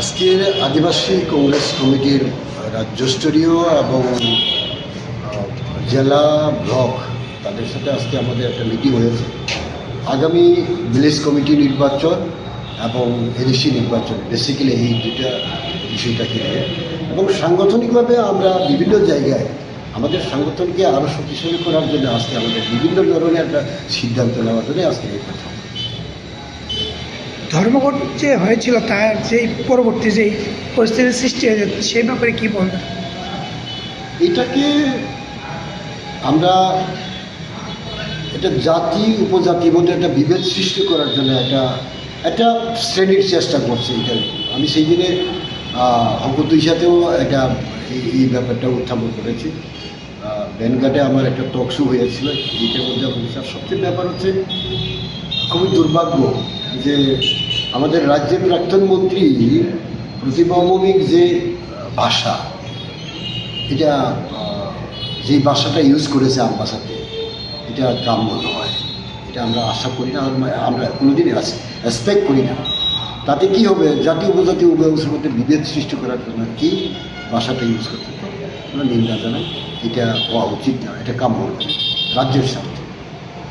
আজকের আদিবাসী কংগ্রেস কমিটির রাজ্যস্তরীয় এবং জেলা ব্লক, তাদের সাথে আজকে আমাদের একটা মিটিং হয়েছে। আগামী ভিলেজ কমিটি নির্বাচন এবং এডিসি নির্বাচন বেসিক্যালি এই দুটা বিষয়টাকে নিয়ে এবং সাংগঠনিকভাবে আমরা বিভিন্ন জায়গায়, আমাদের সাংগঠনকে আরও শক্তিশালী করার জন্য আজকে আমাদের বিভিন্ন ধরনের একটা সিদ্ধান্ত নেওয়ার জন্য আজকে কথা। ধর্মঘট যে হয়েছিল, তার যেই পরবর্তী যেই পরিস্থিতির সৃষ্টি হয়েছে, সেই ব্যাপারে কী বলবেন? এটাকে আমরা এটা জাতি উপজাতির মধ্যে একটা বিভেদ সৃষ্টি করার জন্য একটা একটা শ্রেণির চেষ্টা করছে এটা। আমি সেই দিনে অঙ্কুতুই সাথেও একটা এই ব্যাপারটা উত্থাপন করেছি। ব্যানঘাটে আমার একটা টক শো হয়েছিল এইটার মধ্যে সবচেয়ে ব্যাপার হচ্ছে খুবই দুর্ভাগ্য যে আমাদের রাজ্যের প্রাক্তন মন্ত্রী প্রতিভা মৌমিক যে ভাষা, এটা যে ভাষাটা ইউজ করেছে আম ভাষাতে এটা গ্রাম্য নয়। এটা আমরা আশা করি না আমরা কোনোদিন রেসপেক্ট করি না। তাতে কি হবে? জাতি উপজাতি উভয়ের মধ্যে বিভেদ সৃষ্টি করার জন্য কি ভাষাটা ইউজ করতে আমরা নিন্দা জানাই। এটা হওয়া উচিত না, এটা কাম্য। রাজ্যের সাথে।